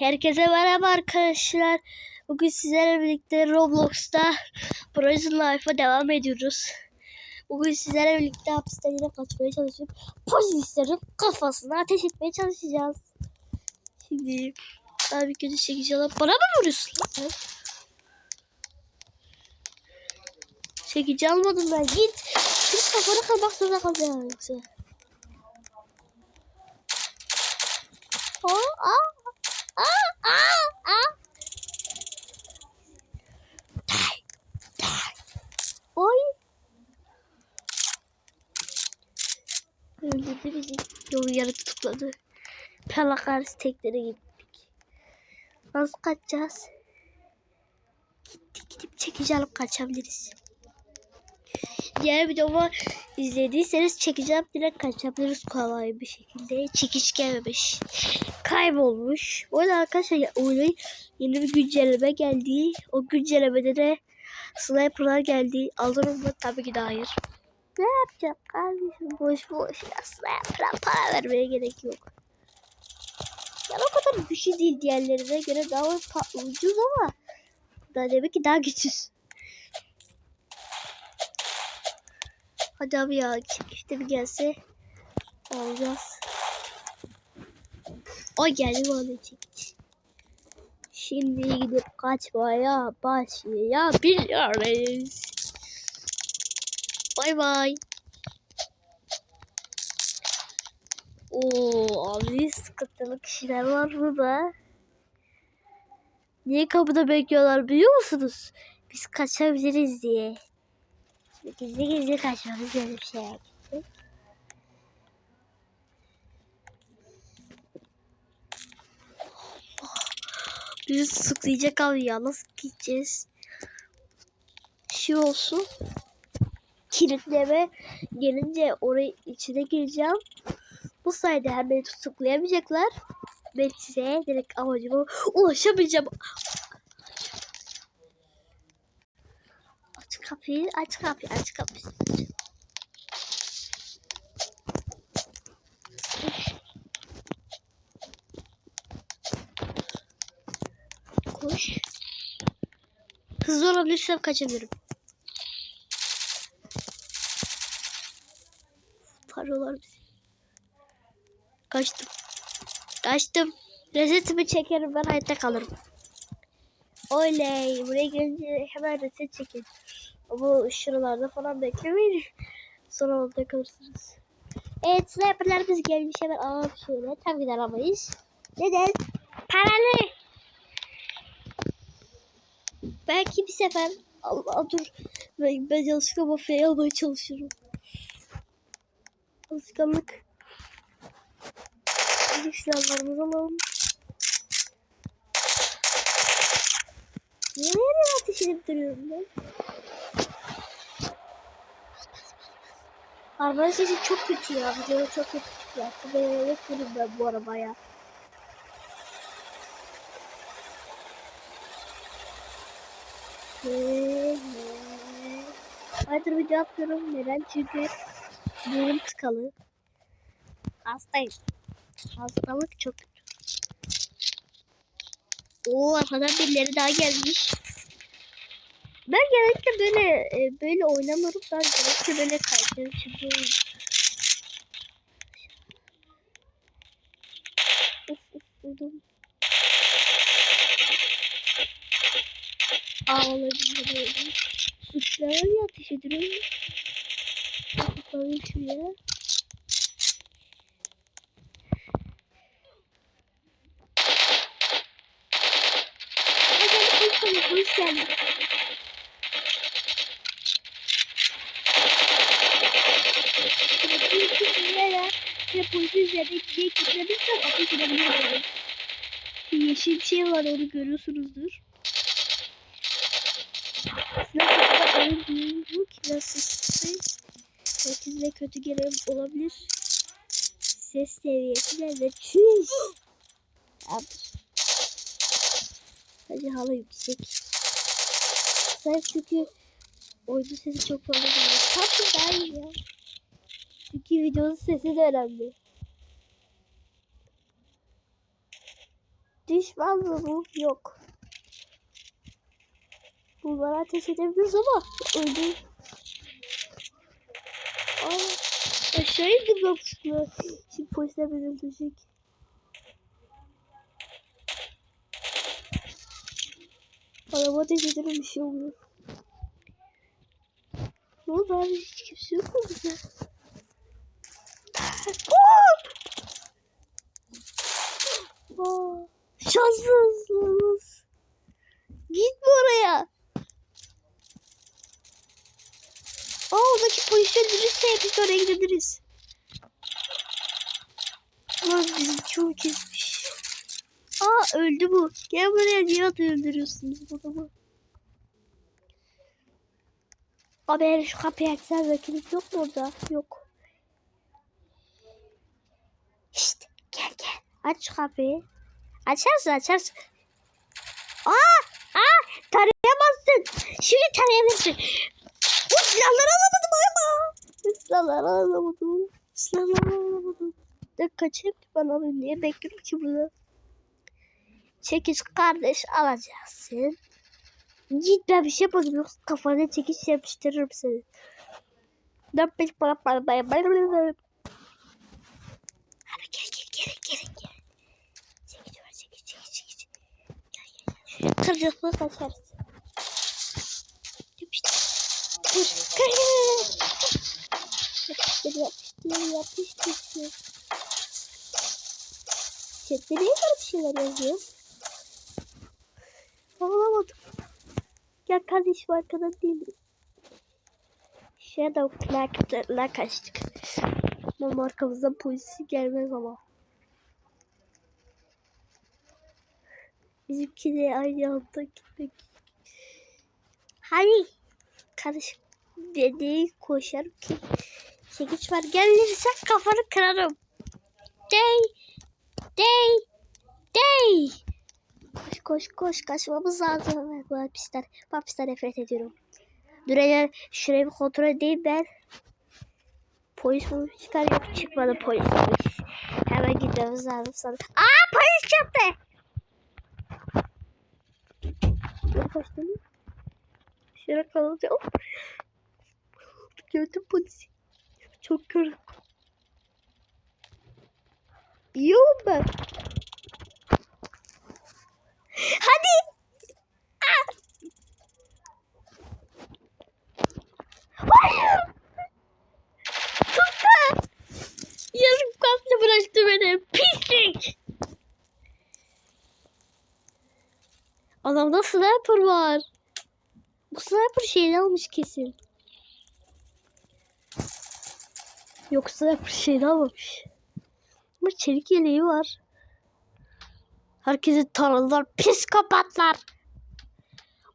Herkese merhaba arkadaşlar. Bugün sizlerle birlikte Roblox'ta Prison Life'a devam ediyoruz. Bugün sizlerle birlikte hapisten yine kaçmaya çalışıp polislerin kafasına ateş etmeye çalışacağız. Şimdi daha bir kötü alıp bana mı vuruyorsun sen? Çekici almadım ben git. Senin kafanı kırmak zorunda kalacağım yoksa. Aa, aa, aa, aa. Die, die. Oy. Öldürdü bizi. Yolu yarı tutukladı. Pelakaris teklere gittik. Nasıl kaçacağız? Gittik gidip çekici alıp kaçabiliriz. Diğer videomu izlediyseniz çekeceğim direkt kaçabiliriz kolay bir şekilde. Çekiş gelmemiş. Kaybolmuş. Bu arada arkadaşlar oyuna yeni bir güncelleme geldi. O güncellemede de sniper'lar geldi. Alırım mı? Tabii ki de hayır. Ne yapacağım kardeşim? Boş boş ya. Sniper'a para vermeye gerek yok. Yani o kadar güçlü değil diğerlerine göre daha ucuz ama daha demek ki daha güçsüz. Hadi abi ya çekişte bir gelse alacağız. O geldi bana çekiç. Şimdi gidip kaçmaya başlayabiliriz. Bay bay. Oo abi sıkıntılı kişiler var burada. Niye kapıda bekliyorlar biliyor musunuz? Biz kaçabiliriz diye. Gizli gizli kaçmamız böyle bir şey yaptık. Bizi sıklayacak abi ya. Nasıl gideceğiz? Şey olsun. Kilitleme gelince oraya içine gireceğim. Bu sayede hem beni tutuklayamayacaklar. Ben size direkt amacıma ulaşamayacağım. Kapıyı, aç kapıyı, aç kapıyı. Koş. Hızlı olabilirsem kaçabilirim. Parolar bizi. Kaçtım. Kaçtım. Resetimi çekerim ben hayatta kalırım. Oley. Buraya gelince hemen reset çekin. Ama şuralarda falan beklemeyin. Sonra orada kalırsınız. Evet sniperlerimiz gelmiş hemen alalım şöyle. Tabii ki alamayız. Neden? Paralı. Belki bir sefer Allah dur. Ben, ben yanlışlıkla mafyayı almaya çalışıyorum. Alışkanlık. İlk silahlarımızı alalım. Nereye ateş edip duruyorum ben? Arabanın sesi çok kötü ya. Videoda çok kötü çıkıyor. Ben yapıyorum ben bu arabaya. Haydır video yapıyorum. Neden? Çünkü burnum tıkalı. Hastayım. Hastalık çok kötü. Oo arkadan birileri daha gelmiş. Ben genellikle böyle e, böyle oynamıyorum. Ben genellikle böyle kaydediyorum. Şimdi Of of buldum. Buldum. Suçlara niye ateş ediyorum? Bakalım şuraya. Hadi polis geldi, geldi. Ve polisi üzerinde diye kilitlemişsem ateş edebilirim. Yeşil bir şey var onu görüyorsunuzdur. Silah kapıda oyun değil. Kiraz sesi. Herkesle kötü gelen olabilir. Ses seviyesi de çüş. Abi. Hadi hala yüksek. Sen çünkü oyunun sesi çok fazla geliyor. Tatlı daha iyi ya. Çünkü videonun sesi de önemli. Düş Pişman mı? Yok. Bunlara ateş edebiliriz ama öldü. Aşağı indim ben. Şimdi polisler beni öldürecek. Araba ateş ederim bir şey oluyor. Ne oldu abi? Kimse yok mu burada? Aa, Şanssızsınız. Gitme oraya. Aa oradaki polisler dürüstse biz oraya gidebiliriz. Ulan bizim çoğu kesmiş. Aa öldü bu. Gel buraya niye öldürüyorsunuz bu adamı? Abi hele şu kapıyı açsana rakibimiz yok mu orada? Yok. Şşt gel gel. Aç kapıyı. Açarsın açarsın. Aa! Aa! Tarayamazsın. Şimdi tarayabilirsin. Bu silahları alamadım ama. Silahları alamadım. Silahları alamadım. Ne kaçayım ki ben alayım. Niye bekliyorum ki burada? Çekiç kardeş alacaksın. Git ben bir şey yapayım yoksa kafana çekiç yapıştırırım seni. Ne bir para para para para para. Abi gel gel gel gel gel. Çekiç var çekiç çekiç çekiç. Gel Kıracakla kaçarsın. Yapıştır. Dur. Kır kır kır. Yapıştır yapıştır yapıştır. Chatte niye böyle şeyler yazıyor? Anlamadım. Gel kardeşim arkadan değil. Shadow Black'la kaçtık. Ama arkamızdan polisi gelmez ama. Bizimki de aynı anda gitmek. Hadi. Kardeşim dedi koşarım ki. Çekiç var. Gelirsen kafanı kırarım. Dey. Dey. Dey. Koş koş koş kaçmamız lazım. Bu hapisler. Bu hapisten nefret ediyorum. Dur hele şurayı bir kontrol edeyim ben. Polis çıkar yok çıkmadı polis. Hemen gitmemiz lazım sana. Aa polis çıktı. Şuraya kalınca oh. Gördüm polisi. Çok kırık. Yiyorum ben. Hadi. Ah. Hayır. Tuttu. Yarım kalple bıraktı beni. Pislik. Adamda sniper var. Bu sniper şeyini almış kesin. Yok sniper şeyini almamış. Ama çelik yeleği var. Herkesi taradılar. Psikopatlar.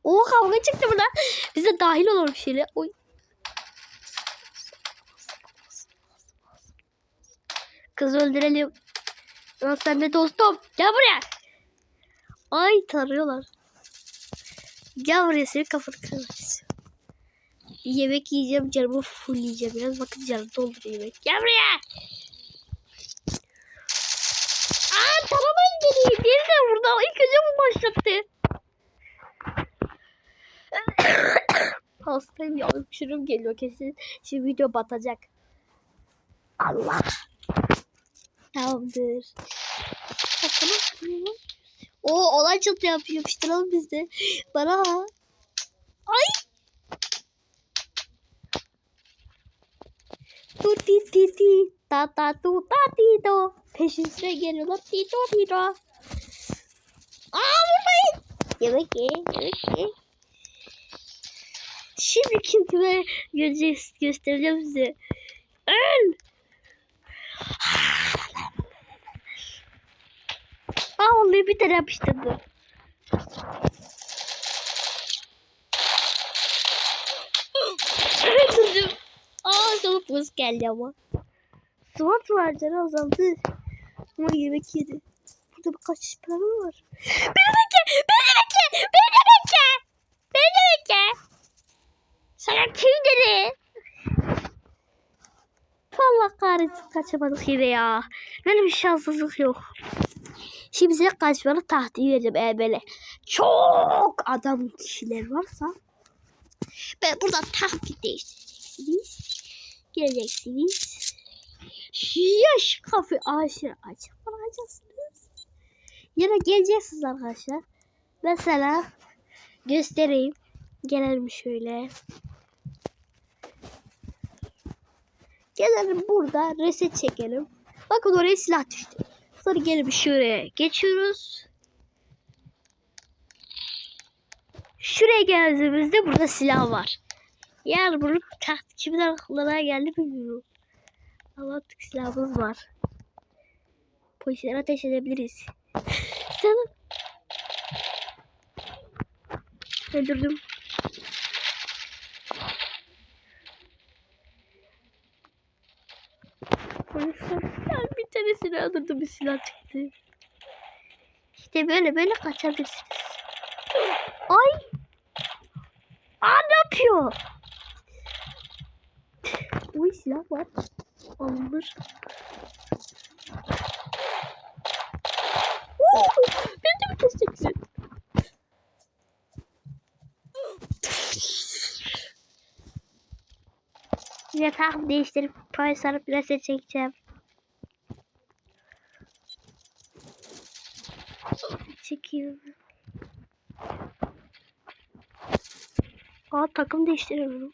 O kavga çıktı burada. Bize dahil olalım şeyle. Oy. Kız öldürelim. Lan sen de dostum. Gel buraya. Ay tarıyorlar. Gel buraya senin kafanı kırarız. Yemek yiyeceğim canımı full yiyeceğim. Biraz bakın canım doldur yemek. Gel buraya. Aa tamam öldüreyim. Diğeri de burada. İlk önce bu başlattı. Hastayım ya. Öksürüm geliyor kesin. Şimdi video batacak. Allah. Tamamdır. Bakalım. O olay çatı yapıyor. Yapıştıralım biz de. Bana. Ay. Tu ti ti ti. Ta ta tu ta ti do. Peşimize geliyorlar. Ti do ti do. Aa vurmayın. Yemek ye. Yemek ye. Şimdi kim kime göstereceğim size. Öl. Aa vallahi bir tane yapıştırdı. Aa soğuk buz geldi ama. Soğuk var canı azaldı. Ama yemek yedi. Burada birkaç para var. Beni bekle! Beni bekle! Beni bekle! Beni bekle! Sana kim dedi? Allah kahretsin kaçamadık yine ya. Böyle bir şanssızlık yok. Şimdi size kaçmalı tahtayı vereceğim eğer böyle çok adam kişiler varsa. Ben buradan taht değiştireceksiniz. Geleceksiniz. Yaş kafe aşırı açık bırakacaksınız. Ya da geleceksiniz arkadaşlar. Mesela göstereyim. Gelelim şöyle. Gelelim burada reset çekelim. Bakın oraya silah düştü. Sonra gelip şuraya geçiyoruz. Şuraya geldiğimizde burada silah var. Yani bunu taht kimden aklına geldi bilmiyorum. Ama silahımız var. Polislere ateş edebiliriz. Sana öldürdüm. Polisler bir tanesini öldürdüm bir silah çıktı. İşte böyle böyle kaçabilirsiniz. Ay! Aa ne yapıyor? Uy silah var. Alınır. Beni mi keseceksin? Yatağı değiştirip pay sarıp reset çekeceğim. Çekiyorum. Aa takım değiştiremiyorum.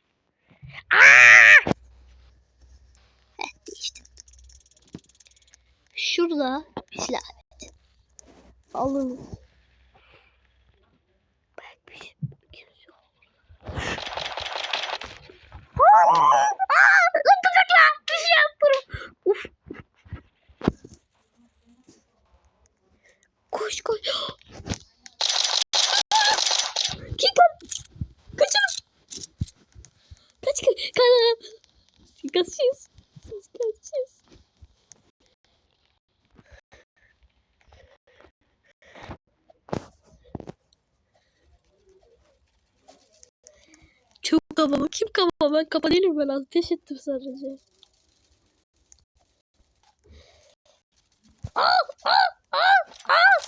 Aa! Heh, değiştim. Şurada bir silah evet. Alın. Belki bir şey. Aa! Lan tuzakla! Bir şey yapıyorum. Uf. Koş koş. Kim kaç? Kaçın. Kaç kaç. Kaç. Siz kaçıyorsunuz. Siz kaçıyorsunuz. Çok kaba? Ben kaba değilim ben ateş ettim sadece. Aa, aa, aa, aa.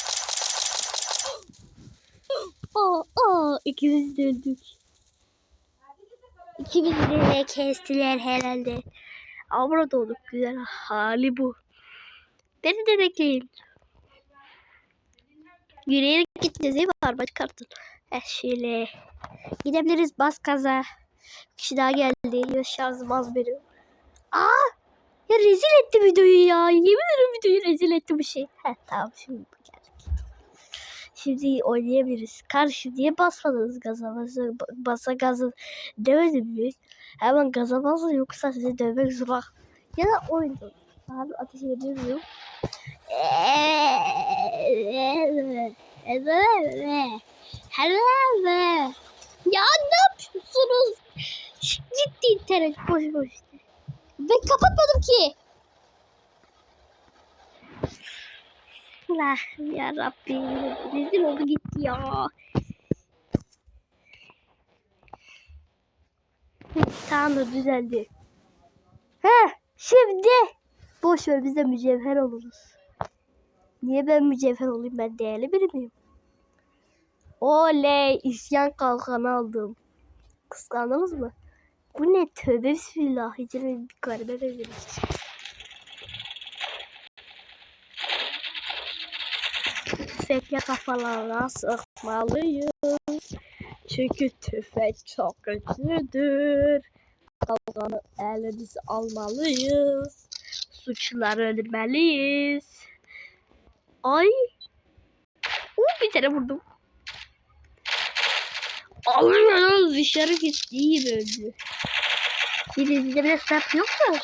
Aa, ikimiz de kestiler herhalde. Ama olduk. Güzel hali bu. Beni de bekleyin. Yürüyerek gideceğiz değil mi? Araba çıkartın. Eh şöyle. Gidebiliriz bas kaza. Bir kişi daha geldi. Ya şarjım az benim. Aa! Ya rezil etti videoyu ya. Yemin ederim videoyu rezil etti bu şey. Heh tamam şimdi geldik. Şimdi oynayabiliriz. Karşı diye basmadınız gaza basa, basa gazı demedim mi? Hemen gaza basın yoksa sizi dövmek zor. Ya da oyunda. Abi ateş edebiliyor muyum? Ya ne yapıyorsunuz? Gitti internet boş boş. Ben kapatmadım ki. Allah ya Rabbim rezil oldu gitti ya. Hı, Tamam düzeldi. He şimdi boş ver biz de mücevher oluruz. Niye ben mücevher olayım ben değerli biri miyim? Oley isyan kalkanı aldım. Kıskandınız mı? Bu ne tövbe bismillah. Hiç bir garibe benzemiş. Tüfekle kafalarına sıkmalıyız. Çünkü tüfek çok kötüdür. Kalkanı elimize almalıyız. Suçluları öldürmeliyiz. Ay. Uh, bir tane vurdum. Allah'ım dışarı gitti öldü. Şimdi bizde bile sap yok mu?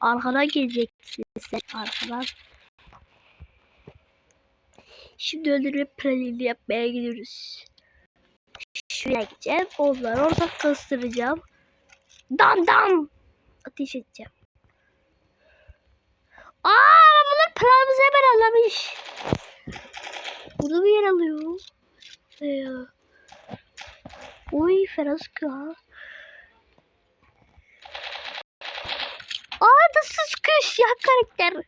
Arkadan geleceksin sen arkadan. Şimdi öldürme planını yapmaya gidiyoruz. Şuraya gideceğim. Onları orada kıstıracağım. Dam dam. Ateş edeceğim. Aa bunlar planımızı hemen anlamış. Burada bir yer alıyor. Ya. Oy fena sıkıyor. Aa nasıl sıkıyor siyah karakter.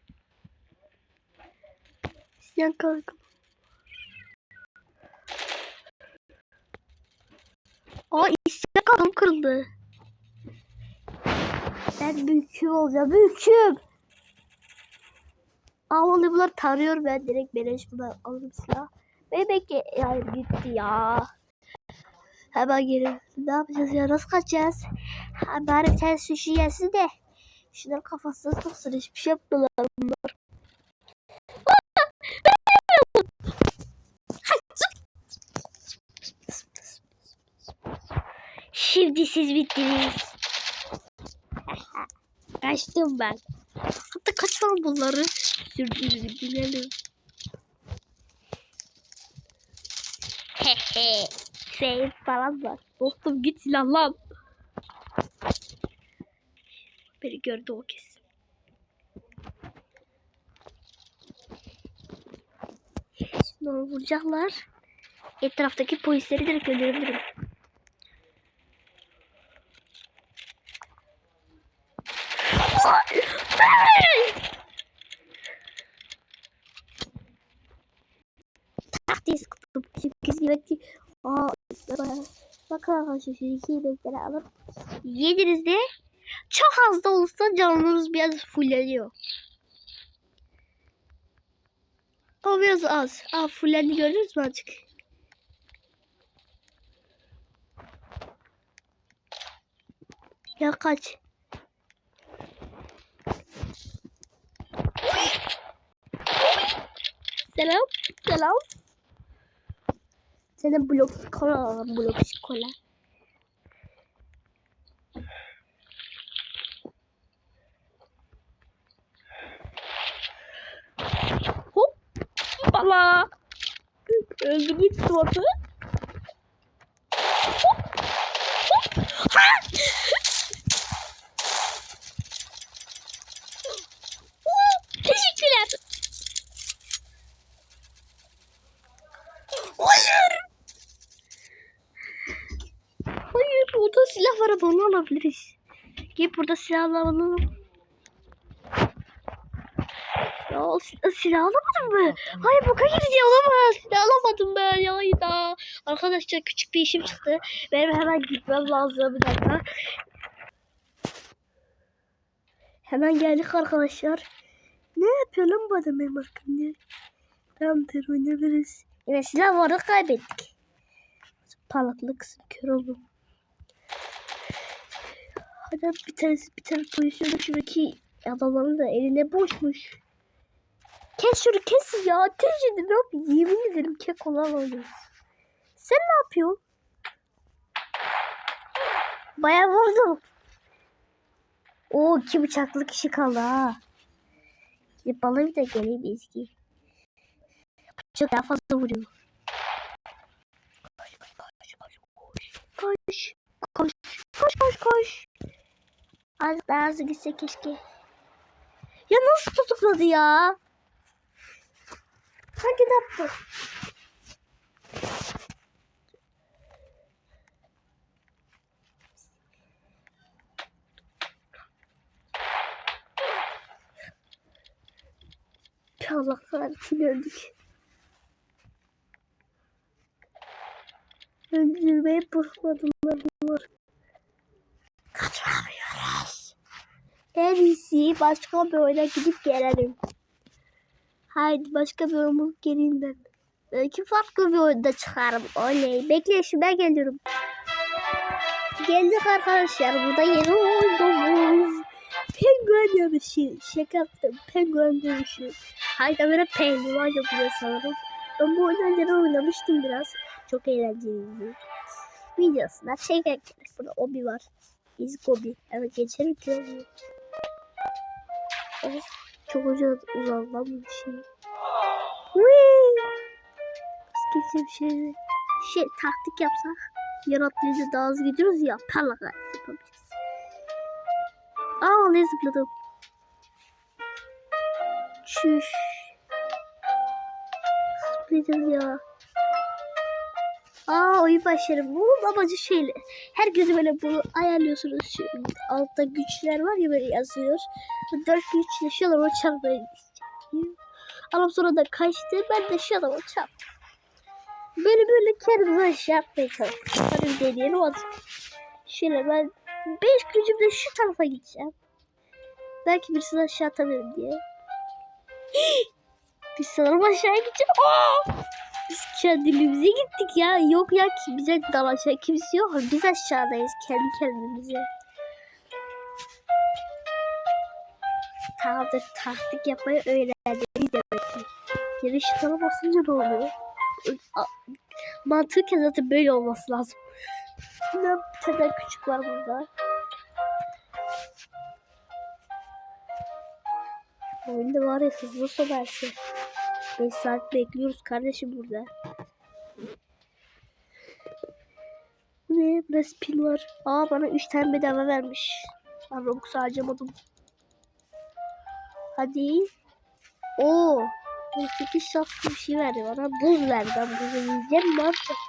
İsyan kalkın. Aa isyan kalkım kırıldı. Ben büyüküm olacağım. Büyüküm. Vallahi bunlar tarıyor ben direkt buna aldım silah. Bebek yani gitti ya. Hemen geri ne yapacağız ya nasıl kaçacağız? Ha, bari bir tane sushi yesin de. Şunların kafasına soksun hiçbir şey yapmıyorlar bunlar. Şimdi siz bittiniz. Kaçtım ben. Sürdürdük gidelim. Hehe. Şey falan var. Dostum git silahlan. Beni gördü o kesin. Şimdi onu vuracaklar. Etraftaki polisleri direkt öldürebilirim. Taktiği sıktım. Çünkü belki Aa, bakın arkadaşlar şu iki yemekleri alıp yediğinizde çok az da olsa canınız biraz fulleniyor. Ama biraz az. Aa fullendi gördünüz mü azıcık? Ya kaç? Selam. Selam. Sana blok kola alalım. Blok kola. Hop. Bala. Öldürdük sıvatı. Hop. Hop. Ha! Teşekkürler. Hayır. Hayır ama onu alabiliriz. Gel burada silah alalım. Ya sil- silah alamadım mı? Hayır boka gireceğim olamaz. Silah alamadım ben ya da. Arkadaşlar küçük bir işim çıktı. Benim hemen gitmem lazım bir dakika. Hemen geldik arkadaşlar. Ne yapıyor lan bu adam benim arkamda? Tamamdır oynayabiliriz. Yine silah vardı kaybettik. Parlaklık kör oldum. Hadi bir tanesi bir tane pozisyonda şuradaki adamların da elinde boşmuş. Kes şunu kes ya. Ateş edin yapayım? Yemin ederim kek oluyor. Sen ne yapıyorsun? Bayağı vurdum. Oo iki bıçaklı kişi kaldı ha. Gidip bana bir de geleyim eski. Çok daha fazla vuruyor. Koş koş koş koş koş. Koş koş koş koş. Az daha hızlı gitse keşke. Ya nasıl tutukladı ya? Hangi yaptı? Allah kahretsin öldük. Öldürmeye bırakmadılar bunlar. Kaçamıyoruz. En iyisi başka bir oyuna gidip gelelim. Haydi başka bir oyun bulup geleyim ben. Belki farklı bir oyunda çıkarım. Oley. Bekle ben geliyorum. Geldik arkadaşlar. Burada yeni oyunumuz. Penguen yarışı. Şaka yaptım. Penguen dövüşü. Hayda böyle pehlivan yapıyor sanırım. Ben bu önceden oynamıştım biraz. Çok eğlenceliydi. Videosuna şey. Burada obi var. Biz gobi. Evet geçelim ki Of. Çok uca uzandan bir şey. Geçelim şey. Şey taktik yapsak. Yaratlayınca daha hızlı gidiyoruz ya. Parlak yapabiliriz. Aa ne zıpladım. Çüş. Zıplayacağız ya. Aa oyun başarı. Bunun amacı şeyle. Herkese böyle bunu ayarlıyorsunuz. Şu altta güçler var ya böyle yazıyor. Bu dört güç yaşıyorlar o çarpmayı. Adam sonra da kaçtı. Ben de şu adama çarptım. Böyle böyle kendimize aşağı yapmaya çalıştık. Hadi bir deneyelim azıcık. Şöyle ben 5 gücümle şu tarafa gideceğim. Belki birisini aşağı atabilirim diye. Biz sanırım aşağı gideceğiz. Aa! Biz kendimize gittik ya. Yok ya bize dalaşan kimse yok. Biz aşağıdayız kendi kendimize. Tamamdır taktik yapmayı öğrendik demek ki. Şu tarafa basınca ne oluyor? Mantıken zaten böyle olması lazım. Ne tane küçük var burada. Oyunda var ya hızlı sobersin. 5 saat bekliyoruz kardeşim burada. Bu ne? Burada spin var. Aa bana 3 tane bedava vermiş. Ben Robux harcamadım. Hadi. Oo. 8 şanslı bir şey verdi bana. Buz verdi. Ben buzu yiyeceğim. Ne yapacağım?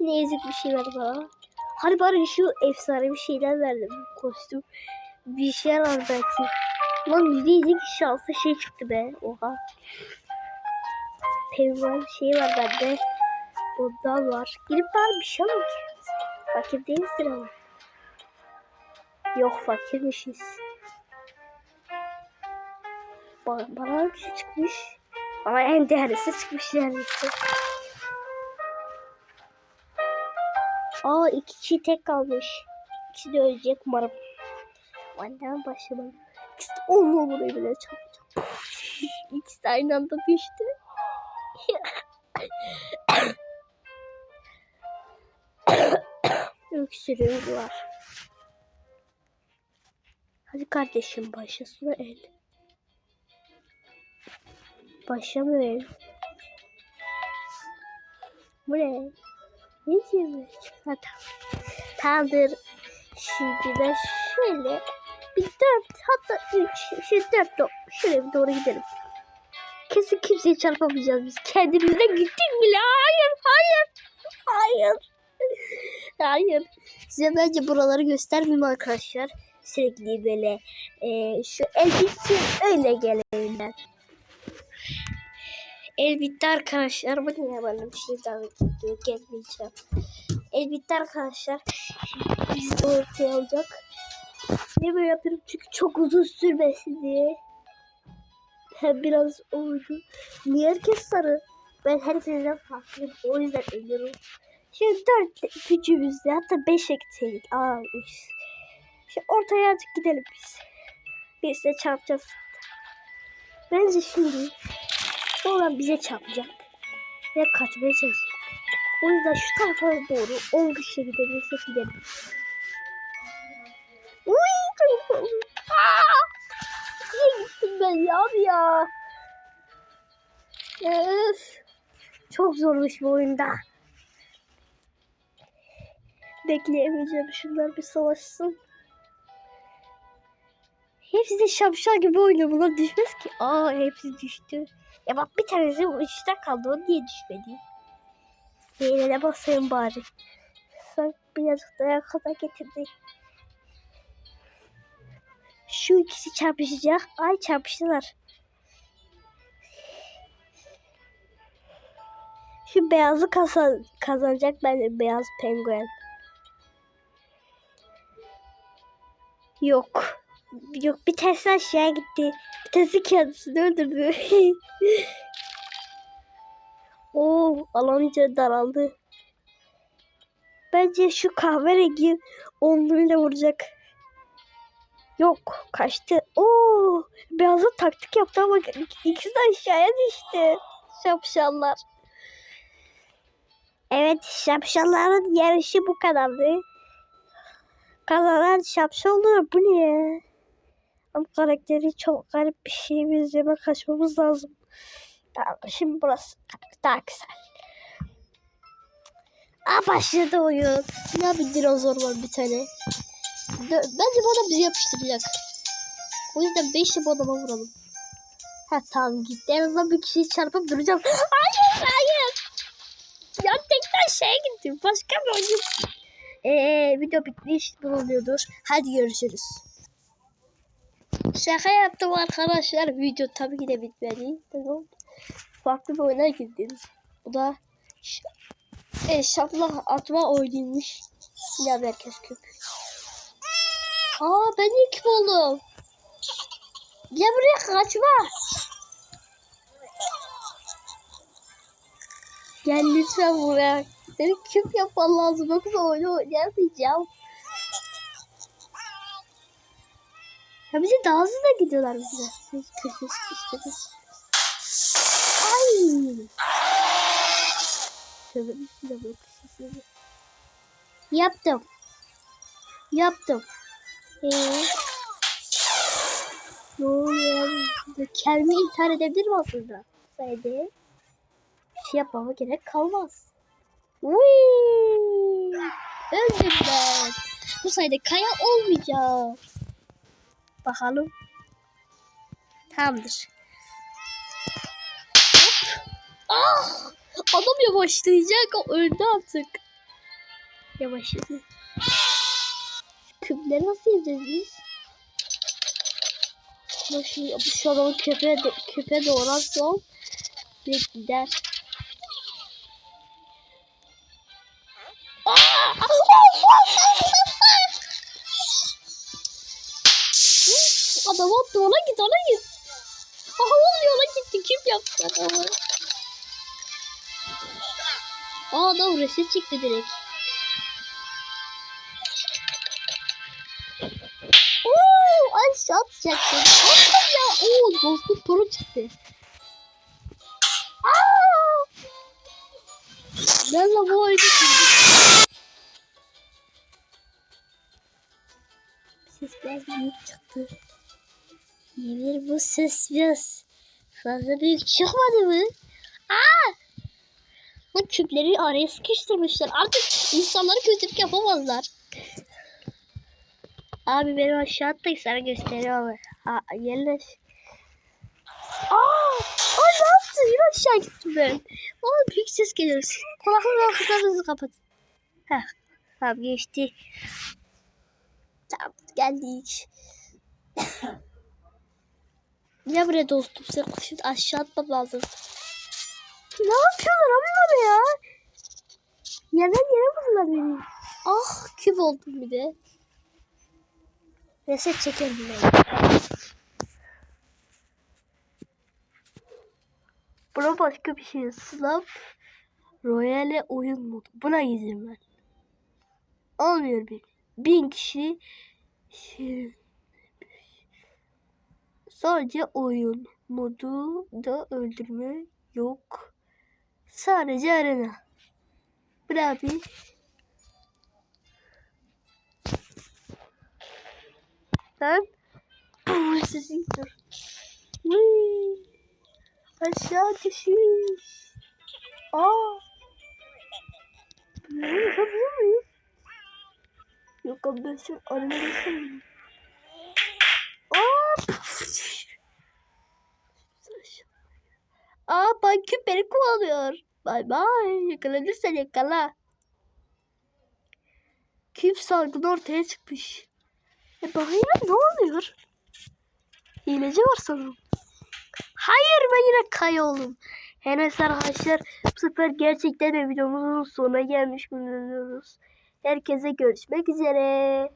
Yine ezik bir şey verdi bana. Hani bari şu efsane bir şeyler verdi. Kostüm. Bir şey var belki. Lan yüzde yüz şanslı şey çıktı be. Oha. Pevman şey var bende. Bundan var. Girip bari bir şey alalım kendimize. Fakir değilsin ama. Yok fakirmişiz. Ba bana bir şey çıkmış. Ama en değerlisi çıkmış neredeyse. Aa iki kişi tek kalmış. İkisi de ölecek umarım. Benden başlamadım. On numarayı bile çarpacak. İkisi aynı anda düştü. Öksürüğü var. Hadi kardeşim başlasın el. Başlamıyor el. Bu ne? Ha, tamam. Tamamdır. Şimdi de şöyle bir dört hatta üç şu dört do şuraya doğru gidelim. Kesin kimseye çarpamayacağız biz. Kendimizden gittik bile. Hayır, hayır, hayır. Hayır. Size bence buraları göstermeyeyim arkadaşlar. Sürekli böyle e, şu el bitti öyle gelelim. El bitti arkadaşlar. Bu niye bana bir şey ediyor? Gelmeyeceğim. El bitti arkadaşlar. Bizi de ortaya alacak. Niye böyle yapıyorum? Çünkü çok uzun sürmesin diye. Hem biraz oldu. Niye herkes sarı? Ben herkesten farklıyım. O yüzden ölüyorum. Şimdi dört gücümüzde hatta beş ekseydik almış. Şimdi ortaya azıcık gidelim biz. De çarpacağız. Bence şimdi olan bize çarpacak. Ve kaçmaya çalışacak. O yüzden şu tarafa doğru 10 güçle gidebilirsek gidelim. Uy, çok ben ya abi ya? Öf. Çok zormuş bu oyunda. Bekleyemeyeceğim. Şunlar bir savaşsın. Hepsi de şapşal gibi oynuyor. Bunlar düşmez ki. Aa hepsi düştü. Ya bak bir tanesi işte kaldı. O niye düşmedi? Yerine basayım bari. Sen birazcık daha kadar getirdi. Şu ikisi çarpışacak. Ay çarpıştılar. Şu beyazı kazan kazanacak bence beyaz penguen. Yok. Yok bir tanesi aşağıya gitti. Bir tanesi kendisini öldürdü. Oo alan iyice daraldı. Bence şu kahverengi onluyla vuracak. Yok kaçtı. Oo beyazı taktik yaptı ama ikisi de aşağıya düştü. Şapşallar. Evet şapşalların yarışı bu kadardı. Kazanan şapşal oluyor. Bu ne ya? Ama karakteri çok garip bir şey. Biz hemen kaçmamız lazım. Tamam, şimdi burası daha güzel. Aa başladı oyun. Ne bir dinozor var bir tane. Bence bu adam bizi yapıştıracak. O yüzden 5 bu adama vuralım. Ha tamam gitti. En azından bir kişiyi çarpıp duracağım. Hayır hayır. Ya tekrar şeye gittim. Başka bir oyun. Eee video bitmiş bulunuyordur. Hadi görüşürüz. Şaka yaptım arkadaşlar. Video tabii ki de bitmedi. Tamam. Farklı bir oyuna girdim. Bu da e, şapla atma oyunuymuş. Yine herkes küp. Aa ben ilk oldum. Ya buraya kaçma. Gel lütfen buraya. Seni küp yapman lazım. Yoksa oyunu oynayamayacağım. Ya bize daha hızlı da gidiyorlar bize. Ay. Tövbe bismillah kısası. Yaptım. Yaptım. Ee, ne oluyor? Kendimi intihar edebilirim aslında. Sayede bir şey yapmama gerek kalmaz. Whee! Öldüm ben. Bu sayede kaya olmayacak. Bakalım. Tamamdır. Ah! Adam yavaşlayacak. Öldü artık. Yavaşladı. Küpleri nasıl yiyeceğiz biz? Ama şu, şu adamı köpe, köpe doğrarsam direkt gider. Adam attı ona git ona git. Aha oluyor ona gitti kim yaptı adamı? Aa adam reset çıktı direkt. Atacaktım. Attım ya. Oo dostluk toru çıktı. Aa! Ben de bu oyunu. Ses biraz büyük çıktı. Yemin bu ses biraz fazla büyük çıkmadı mı? Aa! Bu küpleri araya sıkıştırmışlar. Artık insanları kötülük yapamazlar. Abi beni aşağı attık sana gösteriyorum. Ha, yerleş. Aa! Aa ne yaptın? Yine aşağı gittim ben. Aa büyük ses geliyor. Kulaklığı kulaklarınızı kapat. Heh. Tamam geçti. Tamam geldik. Ya buraya dostum sen şimdi aşağı atmam lazım. Ne yapıyorlar ama ya? Yerden yere vurdular beni. Ah küp oldum bir de. Reset ben. Buna başka bir şey. Slap Royale oyun modu. Buna gideyim ben. Olmuyor bir. Bin kişi şey, sadece oyun modu da öldürme yok. Sadece arena. Bırak Ben sesi gidiyor. Aşağı düşüş. Aa. Bunu yapabiliyor muyum? Yok abi ben şu aranıyorsun. Aa. Aa banki beni kovalıyor. Bay bay. Yakalanırsan yakala. Küp salgını ortaya çıkmış. E bakayım ne oluyor? Hileci var sanırım. Hayır ben yine kay oldum. Neyse arkadaşlar bu sefer gerçekten de videomuzun sonuna gelmiş bulunuyoruz. Herkese görüşmek üzere.